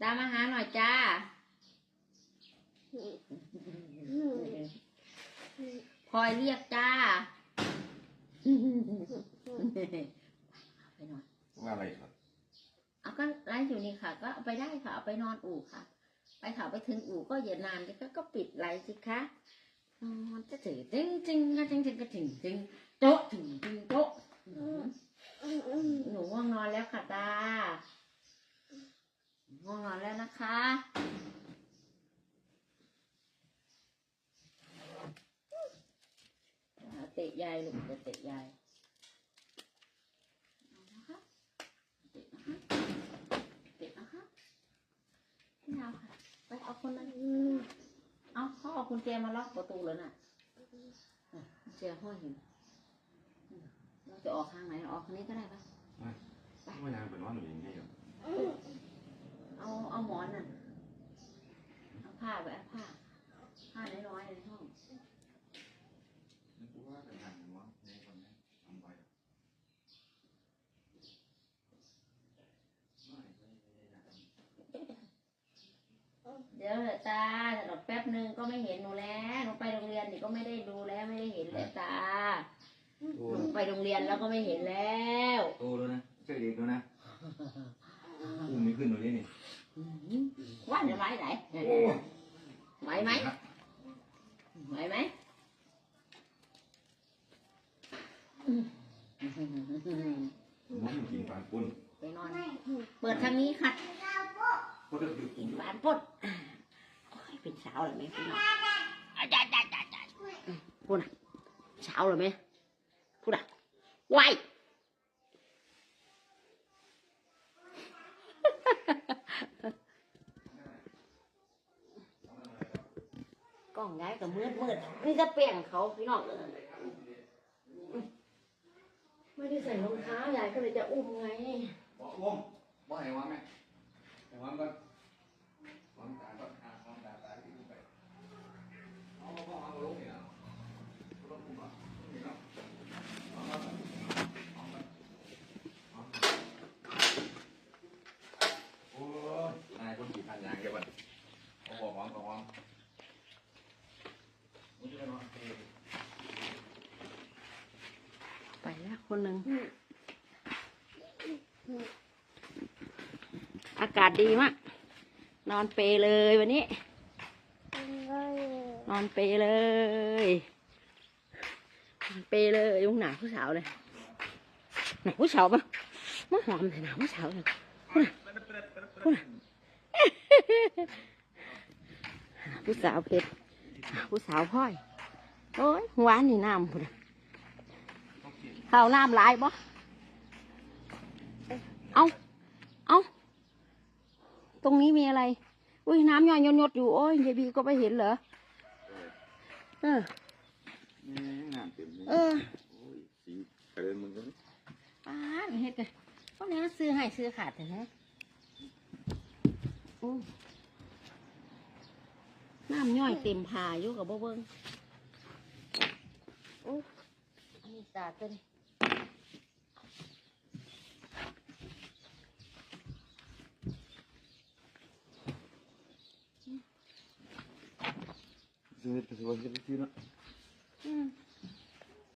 ตามมาหาหน่อยจ้า พลอยเรียกจ้า ไปนอนว่าอะไรครับเอาก็ไลฟ์อยู่นี่ค่ะ ก็เอาไปได้ค่ะ เอาไปนอนอู่ค่ะ ไปค่ะไปถึงอู่ก็อย่านานก็ก็ปิดไลฟ์สิคะอืมมันจะถือจริงจริงก็จริงจริงก็ถึงจริงโต๊ะถึงจริงโต๊ะอืมหนูง่วงนอนแล้วค่ะตาง่วงนอนแล้วนะคะเอาเตะยายลูกจะเตะยายเอานะคะเตะนะคะเตะนะคะไม่เอาค่ะ ไปเอาคนนั้นเอาเขาเอาคุณแจมาล็อกประตูแล้วน่ะอะกุญแจห้อยอยู่อืมเราจะออกทางไหนออกทางนี้ก็ได้ปะไม่นานเป็นว่าหนูยังไงหรอเอาเอาหมอนน่ะเอาผ้าไปเอาผ้าผ้าน้อยๆในห้อง กูว่าเป็นทางว่าในคนนี้ทำไป เดี๋ยวเถอะตาแต่ดอกแป๊บนึงก็ไม่เห็นหนูแล้วหนูไปโรงเรียนนี่ก็ไม่ได้ดูแล้วไม่ได้เห็นแล้วตาโตหนูไปโรงเรียนแล้วก็ไม่เห็นแล้วโตแล้วนะเจ๊เด็กแล้วนะอุ้มไม่ขึ้นหนูนี่นี่ว่าจะไหวไหนไหวไหมไหวไหมมันกินปลาปุ้นไปนอน เปิดทางนี้ค่ะ ก็จะคือกินปานปดโอ้ย เป็นสาวเลยไหมพี่น้องอาจารย์อาจารย์อาจารย์พูดนะสาวเลยไหมพูดนะไหวกล้องย้ายกับมืดมืดนี่จะเปลี่ยนเขาพี่น้องไม่ได้ใส่รองเท้ายายก็เลยจะอุ้มไงบอกอุ้มบอกไอ้วะแม่ไอ้วะก็วางตาก็หาวางตาตาที่ไปเอาเอาเอาลงเนี่ยลงอุ้มอะนี่เนาะเอาเอาเอาโอ้ยนายคนขี่พันยางเกี่ยวกันเอาบอก วางบอกวางมึงจะนไปแล้วคนหนึ่งอากาศดีมาก นอนเปรเลยวันนี้ นอนเปรเลยนอนเปรเลยยุงหนาผู้สาวเลยหนาผู้สาวปะมาหอมเลยหนาผู้สาวเลยพูดพูด ผู้สาวเพชรผู้สาวพ่อย โอ้ยหวานนี่น้ำพุ่นน่ะข้าวน้ำหลายบ่เอาเอาตรงนี้มีอะไร อุ้ยน้ำย่อยยดๆอยู่ โอ้ยยายบีก็ไปเห็นเหรอ เออนี่งานเต็มเลยเออโอ้ยสีเกินมึงก็ป้าดเฮ็ดกันพวกนี้ซื้อให้ซื้อขาดแต่ฮะ น้ำย่อยเต็มผาอยู่กับบ่เบิ้งอันนี้ตาเตัวนี้ซื้อไปซื้อไปซื้อเนาะ